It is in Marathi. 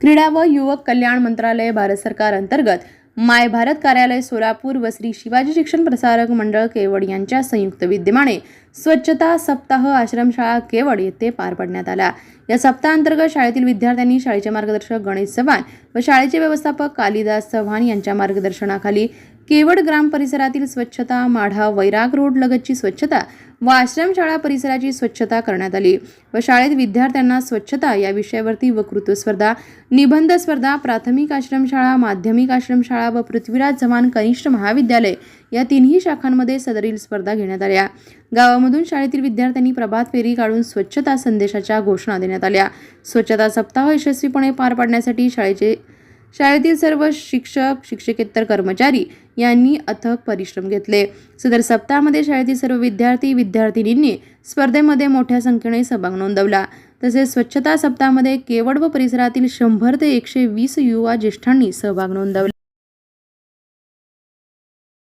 क्रीडा व युवक कल्याण मंत्रालय भारत सरकार अंतर्गत माय भारत कार्यालय सोलापूर व श्री शिवाजी शिक्षण प्रसारक मंडळ केवड यांच्या संयुक्त विद्यमाने स्वच्छता सप्ताह आश्रमशाळा केवड येथे पार पडण्यात आला. या सप्ताहांतर्गत शाळेतील विद्यार्थ्यांनी शाळेचे मार्गदर्शक गणेश चव्हाण व शाळेचे व्यवस्थापक कालिदास चव्हाण यांच्या मार्गदर्शनाखाली केवड ग्राम परिसरातील स्वच्छता माढा वैराग रोड लगतची स्वच्छता व आश्रमशाळा परिसराची स्वच्छता करण्यात आली व शाळेत विद्यार्थ्यांना स्वच्छता या विषयावरती वक्तृत्व स्पर्धा निबंध स्पर्धा प्राथमिक आश्रमशाळा माध्यमिक आश्रमशाळा व पृथ्वीराज चव्हाण कनिष्ठ महाविद्यालय या तिन्ही शाखांमध्ये सदरील स्पर्धा घेण्यात आल्या. गावामधून शाळेतील विद्यार्थ्यांनी प्रभात फेरी काढून स्वच्छता संदेशाच्या घोषणा देण्यात आल्या. स्वच्छता सप्ताह यशस्वीपणे पार पाडण्यासाठी शाळेचे शाळेतील सर्व शिक्षक शिक्षकेतर कर्मचारी यांनी अथक परिश्रम घेतले. सदर सप्ताहामध्ये शाळेतील सर्व विद्यार्थी विद्यार्थिनींनी स्पर्धेमध्ये मोठ्या संख्येने सहभाग नोंदवला. तसेच स्वच्छता सप्ताहामध्ये केवळ व परिसरातील शंभर ते एकशे वीस युवा ज्येष्ठांनी सहभाग नोंदवला.